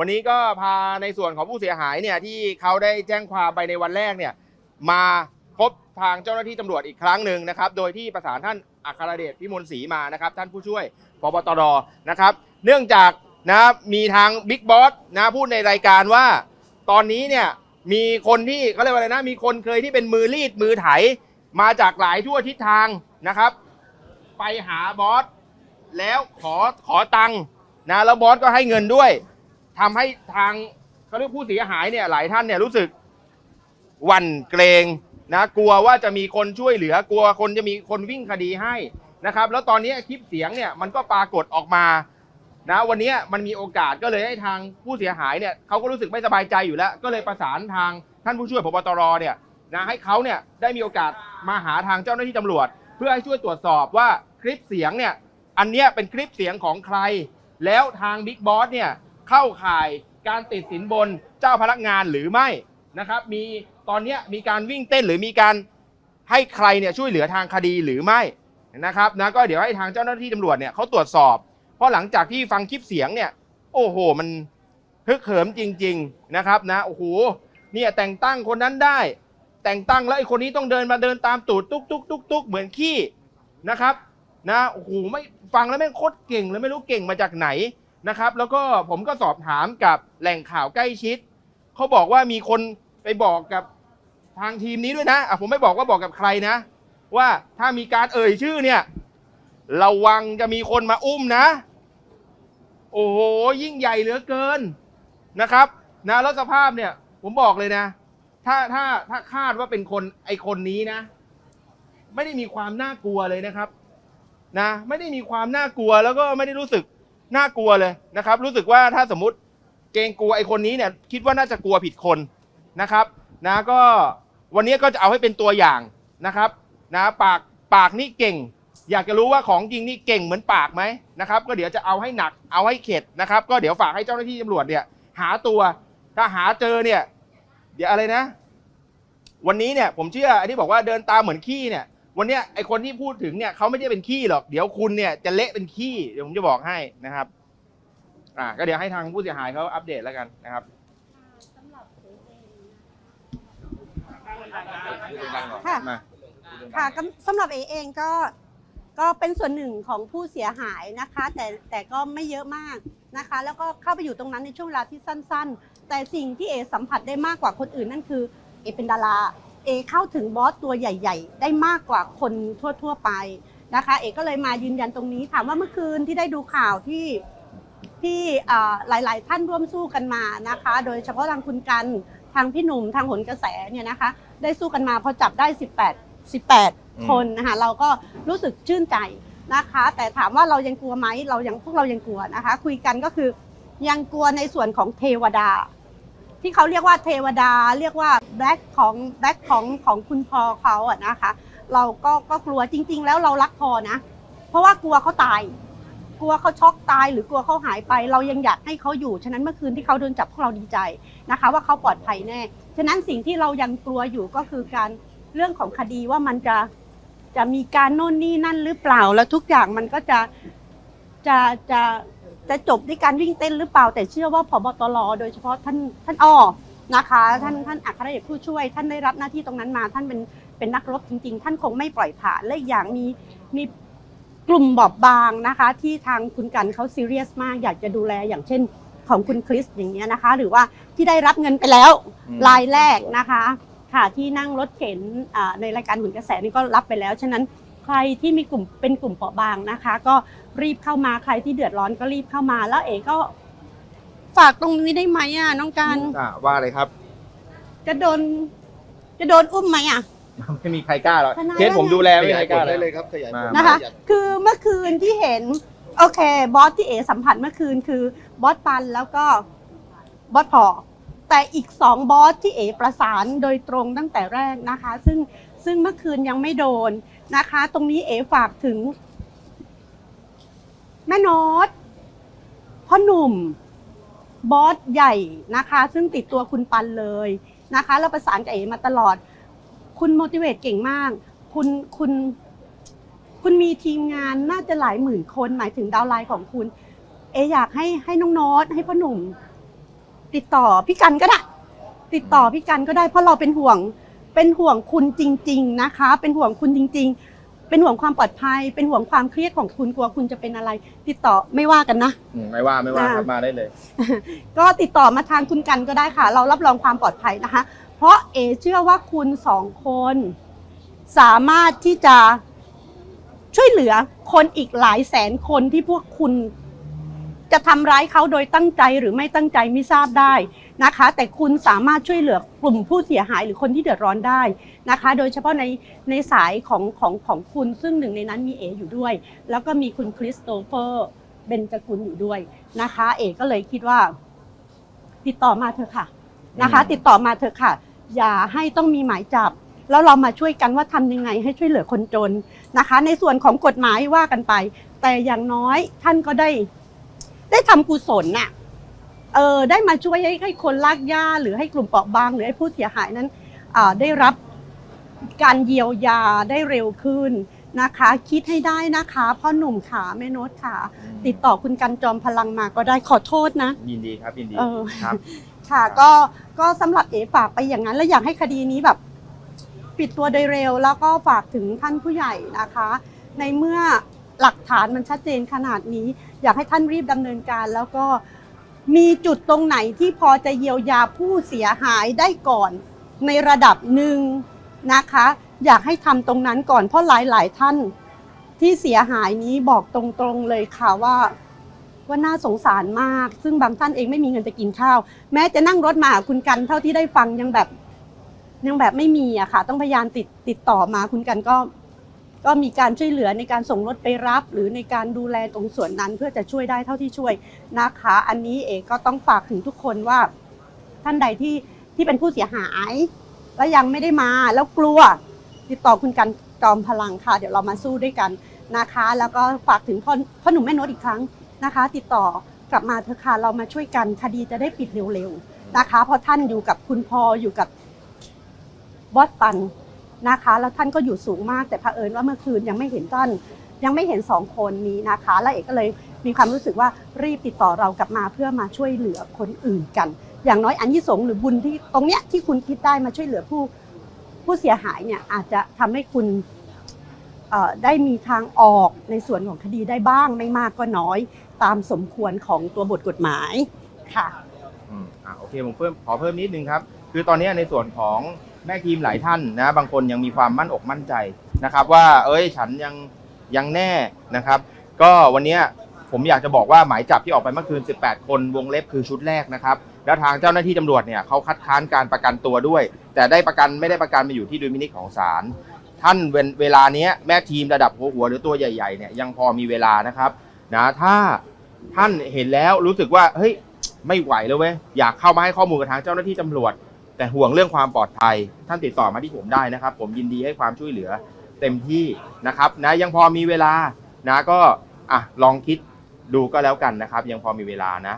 วันนี้ก็พาในส่วนของผู้เสียหายเนี่ยที่เขาได้แจ้งความไปในวันแรกเนี่ยมาพบทางเจ้าหน้าที่ตำรวจอีกครั้งหนึ่งนะครับ โดยที่ประสานท่านอัครเดชพิมลศรีมานะครับ ท่านผู้ช่วยพบตรนะครับ เนื่องจากนะมีทางบิ๊กบอสนะพูดในรายการว่า ตอนนี้เนี่ยมีคนที่เขาเรียกว่าอะไรนะ มีคนเคยที่เป็นมือรีดมือไถ มาจากหลายทั่วทิศทางนะครับ ไปหาบอสแล้วขอขอตังค์นะแล้วบอสก็ให้เงินด้วย ทำให้ทางเขาเรียกผู้เสียหายเนี่ยหลายท่านเนี่ยรู้สึกหวั่นเกรงนะกลัวว่าจะมีคนช่วยเหลือกลัวคนจะมีคนวิ่งคดีให้นะครับ แล้วตอนนี้คลิปเสียงเนี่ยมันก็ปรากฏออกมานะวันนี้มันมีโอกาสก็เลยให้ทางผู้เสียหายเนี่ยเขาก็รู้สึกไม่สบายใจอยู่แล้ว ก็เลยประสานทางท่านผู้ช่วยพบตรเนี่ยนะให้เขาเนี่ยได้มีโอกาสมาหาทางเจ้าหน้าที่ตำรวจ เพื่อให้ช่วยตรวจสอบว่าคลิปเสียงเนี่ยอันเนี้ยเป็นคลิปเสียงของใคร แล้วทางบิ๊กบอสเนี่ย เข้าข่ายการติดสินบนเจ้าพนักงานหรือไม่นะครับ มีตอนนี้มีการวิ่งเต้นหรือมีการให้ใครเนี่ยช่วยเหลือทางคดีหรือไม่นะครับนะก็เดี๋ยวให้ทางเจ้าหน้าที่ตำรวจเนี่ยเขาตรวจสอบ เพราะหลังจากที่ฟังคลิปเสียงเนี่ยโอ้โหมันฮึกเหิมจริง ๆนะครับนะโอ้โหเนี่ยแต่งตั้งคนนั้นได้ แต่งตั้งแล้วไอ้คนนี้ต้องเดินมาเดินตามตูดตุ๊กตุ๊กตุ๊กตุ๊กเหมือนขี้นะครับนะโอ้โหไม่ฟังแล้วแม่งโคตรเก่งเลยไม่รู้เก่งมาจากไหน นะครับ แล้วก็ผมก็สอบถามกับแหล่งข่าวใกล้ชิด เขาบอกว่ามีคนไปบอกกับทางทีมนี้ด้วยนะอะผมไม่บอกว่าบอกกับใครนะ ว่าถ้ามีการเอ่ยชื่อเนี่ยระวังจะมีคนมาอุ้มนะ โอ้โหยิ่งใหญ่เหลือเกินนะครับนะแล้วสภาพเนี่ยผมบอกเลยนะ ถ้าถ้าถ้าคาดว่าเป็นคนไอคนนี้นะ ไม่ได้มีความน่ากลัวเลยนะครับ นะ ไม่ได้มีความน่ากลัวแล้วก็ไม่ได้รู้สึก น่ากลัวเลยนะครับ รู้สึกว่าถ้าสมมติเกรงกลัวไอคนนี้เนี่ยคิดว่าน่าจะกลัวผิดคนนะครับนะก็วันนี้ก็จะเอาให้เป็นตัวอย่างนะครับนะปากปากนี่เก่ง อยากจะรู้ว่าของจริงนี่เก่งเหมือนปากไหมนะครับก็เดี๋ยวจะเอาให้หนักเอาให้เข็ดนะครับ ก็เดี๋ยวฝากให้เจ้าหน้าที่ตำรวจเนี่ยหาตัวถ้าหาเจอเนี่ย เดี๋ยวอะไรนะ วันนี้เนี่ยผมเชื่ออันที่บอกว่าเดินตามเหมือนขี้เนี่ย วันเนี้ยไอคนที่พูดถึงเนี่ยเขาไม่ได้เป็นขี้หรอก เดี๋ยวคุณเนี่ยจะเละเป็นขี้เดี๋ยวผมจะบอกให้นะครับ อ่า ก็เดี๋ยวให้ทางผู้เสียหายเขาอัปเดตแล้วกันนะครับค่ะมาค่ะก็สำหรับเอเองก็ก็เป็นส่วนหนึ่งของผู้เสียหายนะคะ แต่แต่ก็ไม่เยอะมากนะคะ แล้วก็เข้าไปอยู่ตรงนั้นในช่วงเวลาที่สั้น ๆ แต่สิ่งที่เอสัมผัสได้มากกว่าคนอื่นนั่นคือเอเป็นดารา เอเข้าถึงบอสตัวใหญ่ ๆ ได้มากกว่าคนทั่ว ๆ ไปนะคะ เอก็เลยมายืนยันตรงนี้ถามว่าเมื่อคืนที่ได้ดูข่าวที่ที่อ่าหลาย ๆ ท่านร่วมสู้กันมานะคะ โดยเฉพาะทางคุณกันทางพี่หนุ่มทางหนกระแสเนี่ยนะคะ ได้สู้กันมาพอจับได้ 18 18 คนนะคะเราก็รู้สึกชื่นใจนะคะ แต่ถามว่าเรายังกลัวไหมเรายังพวกเรายังกลัวนะคะ คุยกันก็คือยังกลัวในส่วนของเทวดา ที่เขาเรียกว่าเทวดา เรียกว่าแบ็คของแบ็คของของคุณพอเขาอะนะคะ เราก็ก็กลัวจริง ๆ แล้วเรารักพอนะ เพราะว่ากลัวเขาตาย กลัวเขาช็อกตาย หรือกลัวเขาหายไป เรายังอยากให้เขาอยู่ ฉะนั้นเมื่อคืนที่เขาโดนจับพวกเราดีใจนะคะ ว่าเขาปลอดภัยแน่ ฉะนั้นสิ่งที่เรายังกลัวอยู่ก็คือการเรื่องของคดีว่ามันจะจะมีการโน่นนี่นั่นหรือเปล่า แล้วทุกอย่างมันก็จะจะจะ จะจบด้วยการวิ่งเต้นหรือเปล่า แต่เชื่อว่าพบตรโดยเฉพาะท่านท่านอ้อนะคะ ท่านท่านอัครเดชผู้ช่วย ท่านได้รับหน้าที่ตรงนั้นมา ท่านเป็นเป็นนักรบจริง ๆ ท่านคงไม่ปล่อยผ่านและอีกอย่างมีมีกลุ่มบอบบางนะคะ ที่ทางคุณกันเขาซีเรียสมากอยากจะดูแลอย่างเช่นของคุณคริสอย่างเงี้ยนะคะ หรือว่าที่ได้รับเงินไปแล้วอืมรายแรกนะคะ ค่ะที่นั่งรถเข็นอ่าในรายการหุ่นกระแสนี่ก็รับไปแล้ว ฉะนั้นใครที่มีกลุ่มเป็นกลุ่มเปราะบางนะคะ ก็ รีบเข้ามาใครที่เดือดร้อนก็รีบเข้ามา แล้วเอ๋ก็ฝากตรงนี้ได้ไหมอะน้องการอ่าว่าเลยครับ จะโดน จะโดนอุ้มไหมอะ ไม่มีใครกล้าหรอกทนายเคสผมดูแลไม่มีใครกล้าได้เลเลยย ครับขยายผลมานะคะ ขยายคือเมื่อคืนที่เห็น โอเค บอสที่เอสัมผัสเมื่อคืนคือบอสปันแล้วก็บอสพอ แต่อีกสองบอสที่เอประสานโดยตรงตั้งแต่แรกนะคะ ซึ่งซึ่งเมื่อคืนยังไม่โดนนะคะ ตรงนี้เอฝากถึง แม่โนตพ่อหนุ่ม บอสใหญ่นะคะ ซึ่งติดตัวคุณปันเลยนะคะแล้วประสานกับเอมาตลอด คุณโมดิเวตเก่งมาก คุณคุณคุณมีทีมงานน่าจะหลายหมื่นคนหมายถึงดาวไลน์ของคุณ เออยากให้ให้น้องโน้ตให้พ่อหนุ่ม ติดต่อพี่กันก็ได้ ติดต่อพี่กันก็ได้เพราะเราเป็นห่วงเป็นห่วงคุณจริง ๆ นะคะ เป็นห่วงคุณจริง ๆ เป็นห่วงความปลอดภัย เป็นห่วงความเครียดของคุณกลัวคุณจะเป็นอะไร ติดต่อไม่ว่ากันนะ อืมไม่ว่าไม่ว่าครับมาได้เลย ก็ติดต่อมาทางคุณกันก็ได้ค่ะ เรารับรองความปลอดภัยนะคะ เพราะเอเชื่อว่าคุณสองคน สามารถที่จะช่วยเหลือคนอีกหลายแสนคนที่พวกคุณ จะทำร้ายเขาโดยตั้งใจหรือไม่ตั้งใจไม่ทราบได้นะคะ แต่คุณสามารถช่วยเหลือกลุ่มผู้เสียหายหรือคนที่เดือดร้อนได้นะคะ โดยเฉพาะในในสายของของของคุณซึ่งหนึ่งในนั้นมีเออยู่ด้วย แล้วก็มีคุณคริสโตเฟอร์เบนจกุลอยู่ด้วยนะคะ เอก็เลยคิดว่า ติดต่อมาเถอะค่ะนะคะ ติดต่อมาเถอะค่ะ อย่าให้ต้องมีหมายจับแล้วเรามาช่วยกันว่าทำยังไงให้ช่วยเหลือคนจนนะคะ ในส่วนของกฎหมายว่ากันไป แต่อย่างน้อยท่านก็ได้ ได้ทำกุศลน่ะเออได้มาช่วยให้ให้คนลากย่าหรือให้กลุ่มเปราะบาง หรือให้ผู้เสียหายนั้นอ่าได้รับการเยียวยาได้เร็วขึ้นนะคะ คิดให้ได้นะคะพ่อหนุ่มขาแม่โน้ตขาติดต่อคุณกันจอมพลังมาก็ได้ขอโทษนะ ยินดีครับยินดีเออครับค่ะก็ก็สำหรับเอฝากไปอย่างนั้น แล้วอยากให้คดีนี้แบบ ปิดตัวโดยเร็วแล้วก็ฝากถึงท่านผู้ใหญ่นะคะ ในเมื่อ หลักฐานมันชัดเจนขนาดนี้ อยากให้ท่านรีบดำเนินการ แล้วก็มีจุดตรงไหนที่พอจะเยียวยาผู้เสียหายได้ก่อนในระดับหนึ่งนะคะ อยากให้ทำตรงนั้นก่อนเพราะหลาย ๆ ท่านที่เสียหายนี้บอกตรงๆเลยค่ะว่าว่าน่าสงสารมาก ซึ่งบางท่านเองไม่มีเงินจะกินข้าว แม้จะนั่งรถมาหาคุณกันเท่าที่ได้ฟังยังแบบยังแบบไม่มีอะค่ะ ต้องพยายามติดติดต่อมาคุณกันก็ ก็มีการช่วยเหลือในการส่งรถไปรับ หรือในการดูแลตรงส่วนนั้น เพื่อจะช่วยได้เท่าที่ช่วยนะคะ อันนี้เองก็ต้องฝากถึงทุกคนว่า ท่านใดที่ที่เป็นผู้เสียหาย แล้วยังไม่ได้มาแล้วกลัวติดต่อคุณกันจอมพลังค่ะ เดี๋ยวเรามาสู้ด้วยกันนะคะ แล้วก็ฝากถึงพ่อพ่อหนุ่มแม่น้ตอีกครั้งนะคะ ติดต่อกลับมาเถอะค่ะเรามาช่วยกันคดีจะได้ปิดเร็วๆนะคะเพราะท่านอยู่กับคุณพออยู่กับบอสปัน นะคะ แล้วท่านก็อยู่สูงมากแต่เผอิญว่าเมื่อคืนยังไม่เห็นท่านยังไม่เห็นสองคนนี้นะคะ แล้วเอกก็เลยมีความรู้สึกว่ารีบติดต่อเรากลับมาเพื่อมาช่วยเหลือคนอื่นกัน อย่างน้อยอันที่สงส์หรือบุญที่ตรงเนี้ยที่คุณคิดได้มาช่วยเหลือผู้ผู้เสียหายเนี่ยอาจจะทำให้คุณได้มีทางออกในส่วนของคดีได้บ้างไม่มากก็น้อยตามสมควรของตัวบทกฎหมายค่ะอืมอ่าโอเคผมเพิ่มขอเพิ่มนิดนึงครับ คือตอนนี้ในส่วนของ แม่ทีมหลายท่านนะบางคนยังมีความมั่นอกมั่นใจนะครับ ว่าเอ้ยฉันยังยังแน่นะครับ ก็วันนี้ผมอยากจะบอกว่าหมายจับที่ออกไปเมื่อคืน 18 คนวงเล็บคือชุดแรกนะครับ แล้วทางเจ้าหน้าที่ตำรวจเนี่ยเขาคัดค้านการประกันตัวด้วย แต่ได้ประกันไม่ได้ประกันมาอยู่ที่ดุลพินิจของศาลท่านเวลานี้แม่ทีมระดับหัวหัวหรือตัวใหญ่ๆเนี่ยยังพอมีเวลานะครับนะถ้าท่านเห็นแล้วรู้สึกว่าเฮ้ยไม่ไหวแล้วเว้ยอยากเข้ามาให้ข้อมูลกับทางเจ้าหน้าที่ตำรวจ แต่ห่วงเรื่องความปลอดภัย ท่านติดต่อมาที่ผมได้นะครับ ผมยินดีให้ความช่วยเหลือเต็มที่นะครับนะยังพอมีเวลานะก็อะลองคิดดูก็แล้วกันนะครับ ยังพอมีเวลานะ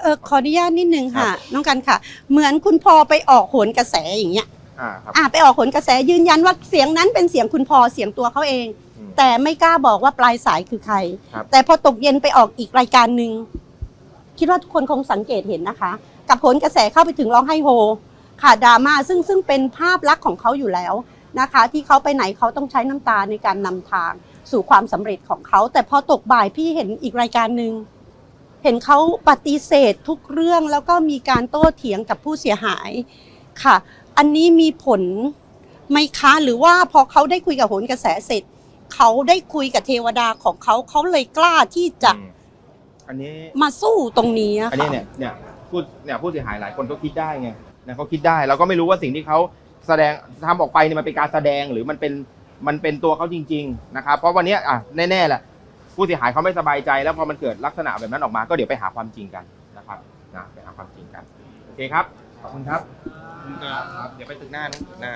เออขออนุญาตนิดนึงค่ะครับน้องกันค่ะ เหมือนคุณพอไปออกโหนกระแสอย่างเงี้ยอ่าครับอะไปออกโหนกระแสยืนยันว่าเสียงนั้นเป็นเสียงคุณพอเสียงตัวเขาเอง อืมแต่ไม่กล้าบอกว่าปลายสายคือใคร ครับ แต่พอตกเย็นไปออกอีกรายการหนึ่งคิดว่าทุกคนคงสังเกตเห็นนะคะ กับผลกระแสเข้าไปถึงร้องไห้โฮ ค่ะดราม่าซึ่งซึ่งเป็นภาพลักษณ์ของเขาอยู่แล้วนะคะ ที่เขาไปไหนเขาต้องใช้น้ำตาในการนำทางสู่ความสำเร็จของเขา แต่พอตกบ่ายพี่เห็นอีกรายการหนึ่งเห็นเขาปฏิเสธทุกเรื่องแล้วก็มีการโต้เถียงกับผู้เสียหายค่ะ อันนี้มีผลไหมคะหรือว่าพอเขาได้คุยกับโหนกระแสเสร็จเขาได้คุยกับเทวดาของเขาเขาเลยกล้าที่จะอืมอันนี้มาสู้ตรงนี้อะอันค่ะนี้เนี่ยเนี่ยผู้เนี่ยผู้เสียหายหลายคนก็คิดได้ไง นะเขาคิดได้เราก็ไม่รู้ว่าสิ่งที่เขาแสดงทำออกไปเนี่ยมันเป็นการแสดงหรือมันเป็นมันเป็นตัวเขาจริง ๆ นะครับ เพราะวันนี้อะแน่ๆแหละผู้เสียหายเขาไม่สบายใจ แล้วพอมันเกิดลักษณะแบบนั้นออกมา ก็เดี๋ยวไปหาความจริงกันนะครับนะไปหาความจริงกันโอเคครับขอบคุณครับครับเดี๋ยวไปตึกหน้านะตึกหน้า